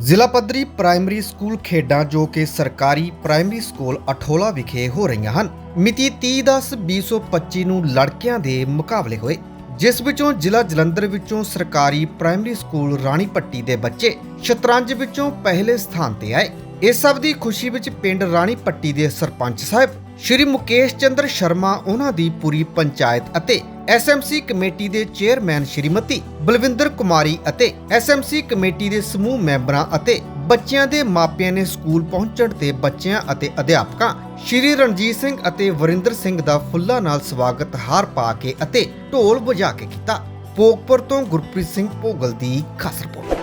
ਜ਼ਿਲ੍ਹਾ ਪੱਧਰੀ primary school ਖੇਡਾਂ ਜੋ ਕਿ ਸਰਕਾਰੀ ਪ੍ਰਾਇਮਰੀ ਸਕੂਲ ਅਠੋਲਾ ਵਿਖੇ ਹੋ ਰਹੀਆਂ ਹਨ। ਮਿਤੀ 30/10/2025 ਨੂੰ ਲੜਕਿਆਂ ਦੇ ਮੁਕਾਬਲੇ ਹੋਏ, ਜਿਸ ਵਿੱਚੋਂ ਜ਼ਿਲ੍ਹਾ ਜਲੰਧਰ ਵਿੱਚੋਂ ਸਰਕਾਰੀ ਪ੍ਰਾਇਮਰੀ ਸਕੂਲ ਰਾਣੀ ਪੱਟੀ ਦੇ ਬੱਚੇ ਸ਼ਤਰੰਜ ਵਿੱਚੋਂ ਪਹਿਲੇ ਸਥਾਨ ਤੇ ਆਏ। ਇਸ ਸਭ ਦੀ ਖੁਸ਼ੀ ਵਿੱਚ ਪਿੰਡ ਰਾਣੀ ਪੱਟੀ ਦੇ ਸਰਪੰਚ ਸਾਹਿਬ, ਸ਼੍ਰੀ ਮੁਕੇਸ਼ ਚੰਦਰ ਸ਼ਰਮਾ, ਉਹਨਾਂ ਦੀ ਪੂਰੀ ਪੰਚਾਇਤ ਅਤੇ ਐਸਐਮਸੀ ਕਮੇਟੀ ਦੇ ਚੇਅਰਮੈਨ ਸ਼੍ਰੀਮਤੀ ਬਲਵਿੰਦਰ ਕੁਮਾਰੀ ਅਤੇ ਐਸਐਮਸੀ ਕਮੇਟੀ ਦੇ ਸਮੂਹ ਮੈਂਬਰਾਂ ਅਤੇ ਬੱਚਿਆਂ ਦੇ ਮਾਪਿਆਂ ਨੇ ਸਕੂਲ ਪਹੁੰਚਣ ਤੇ ਬੱਚਿਆਂ ਅਤੇ ਅਧਿਆਪਕਾਂ, ਸ਼੍ਰੀ ਰਣਜੀਤ ਸਿੰਘ ਅਤੇ ਵਰਿੰਦਰ ਸਿੰਘ ਦਾ ਫੁੱਲਾਂ ਨਾਲ ਸਵਾਗਤ ਹਾਰ ਪਾ ਕੇ ਅਤੇ ਢੋਲ ਵਜਾ ਕੇ ਕੀਤਾ। ਭੋਗਪੁਰ ਤੋਂ ਗੁਰਪ੍ਰੀਤ ਸਿੰਘ ਭੋਗਲ ਦੀ ਖਾਸ ਰਿਪੋਰਟ।